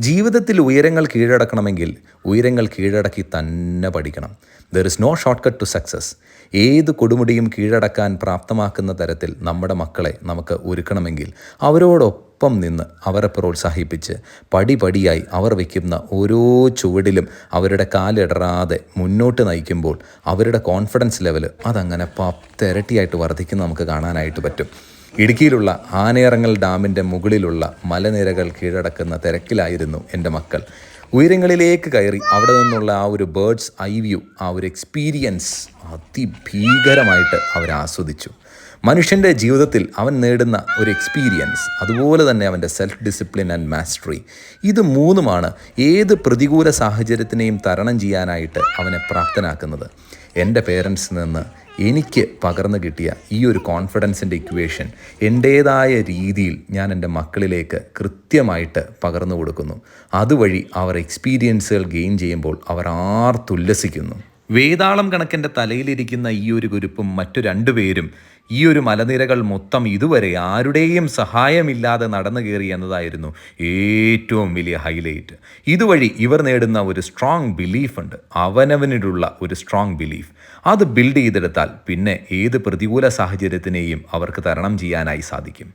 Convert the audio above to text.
ജീവിതത്തിൽ ഉയരങ്ങൾ കീഴടക്കണമെങ്കിൽ ഉയരങ്ങൾ കീഴടക്കി തന്നെ പഠിക്കണം. There is no shortcut to success ഏത് കൊടുമുടിയും കീഴടക്കാൻ പ്രാപ്തമാക്കുന്ന തരത്തിൽ നമ്മുടെ മക്കളെ നമുക്ക് ഒരുക്കണമെങ്കിൽ അവരോടൊപ്പം നിന്ന് അവരെ പ്രോത്സാഹിപ്പിച്ച് പടിപടിയായി അവർ വയ്ക്കുന്ന ഓരോ ചുവടിലും അവരുടെ കാലിടറാതെ മുന്നോട്ട് നയിക്കുമ്പോൾ അവരുടെ കോൺഫിഡൻസ് ലെവൽ അതങ്ങനെ പത്തിരട്ടിയായിട്ട് വർദ്ധിക്കുന്ന നമുക്ക് കാണാനായിട്ട് പറ്റും. ഇടുക്കിയിലുള്ള ആനയിറങ്ങൽ ഡാമിന്റെ മുകളിലുള്ള മലനിരകൾ കീഴടക്കുന്ന തിരക്കിലായിരുന്നു എന്റെ മക്കൾ. ഉയരങ്ങളിലേക്ക് കയറി അവിടെ നിന്നുള്ള ആ ഒരു ബേർഡ്സ് ഐ വ്യൂ ആ ഒരു എക്സ്പീരിയൻസ് അതിഭീകരമായിട്ട് അവർ ആസ്വദിച്ചു. മനുഷ്യന്റെ ജീവിതത്തിൽ അവൻ നേടുന്ന ഒരു എക്സ്പീരിയൻസ് അതുപോലെ തന്നെ അവന്റെ സെൽഫ് ഡിസിപ്ലിൻ ആൻഡ് മാസ്റ്ററി ഇത് മൂന്നുമാണ് ഏത് പ്രതികൂല സാഹചര്യത്തിനെയും തരണം ചെയ്യാനായിട്ട് അവനെ പ്രാപ്തനാക്കുന്നത്. എന്റെ പേരൻസിൽ നിന്ന് എനിക്ക് പകർന്നു കിട്ടിയ ഈ ഒരു കോൺഫിഡൻസിന്റെ ഇക്വേഷൻ എന്റേതായ രീതിയിൽ ഞാൻ എന്റെ മക്കളിലേക്ക് കൃത്യമായിട്ട് പകർന്നു കൊടുക്കുന്നു. അതുവഴി അവർ എക്സ്പീരിയൻസുകൾ ഗെയിൻ ചെയ്യുമ്പോൾ അവർ ആർത്തുല്ലസിക്കുന്നു വേതാളം കണക്കിന്റെ തലയിലിരിക്കുന്ന ഈ ഒരു കുരുപ്പും മറ്റു രണ്ടുപേരും ഈ ഒരു മലനിരകൾ മൊത്തം ഇതുവരെ ആരുടെയും സഹായമില്ലാതെ നടന്നു കയറി എന്നതായിരുന്നു ഏറ്റവും വലിയ ഹൈലൈറ്റ്. ഇതുവഴി ഇവർ നേടുന്ന ഒരു സ്ട്രോങ് ബിലീഫ് ഉണ്ട്. അവനവനിലുള്ള ഒരു സ്ട്രോങ് ബിലീഫ് അത് ബിൽഡ് ചെയ്തെടുത്താൽ പിന്നെ ഏത് പ്രതികൂല സാഹചര്യത്തിനെയും അവർക്ക് തരണം ചെയ്യാനായി സാധിക്കും.